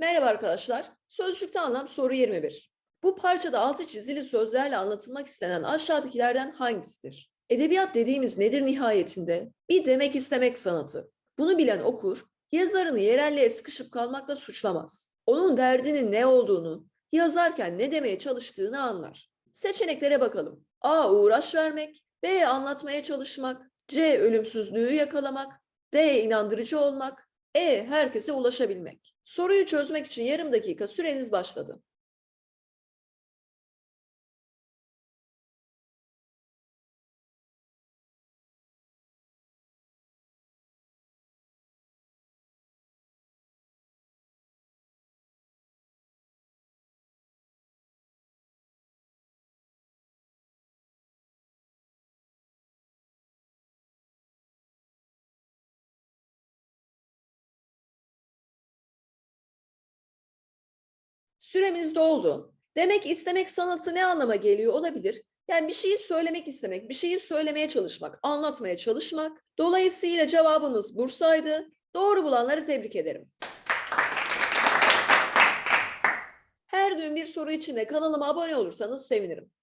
Merhaba arkadaşlar. Sözcükte anlam soru 21. Bu parçada altı çizili sözlerle anlatılmak istenen aşağıdakilerden hangisidir? Edebiyat dediğimiz nedir nihayetinde? Bir demek istemek sanatı. Bunu bilen okur, yazarını yerelliğe sıkışıp kalmakla suçlamaz. Onun derdinin ne olduğunu, yazarken ne demeye çalıştığını anlar. Seçeneklere bakalım. A. Uğraş vermek. B. Anlatmaya çalışmak. C. Ölümsüzlüğü yakalamak. D. inandırıcı olmak. E. Herkese ulaşabilmek. Soruyu çözmek için yarım dakika süreniz başladı. Süremiz doldu. Demek istemek sanatı ne anlama geliyor olabilir? Yani bir şeyi söylemek istemek, bir şeyi söylemeye çalışmak, anlatmaya çalışmak. Dolayısıyla cevabımız Bursa'ydı. Doğru bulanları tebrik ederim. Her gün bir soru için de kanalıma abone olursanız sevinirim.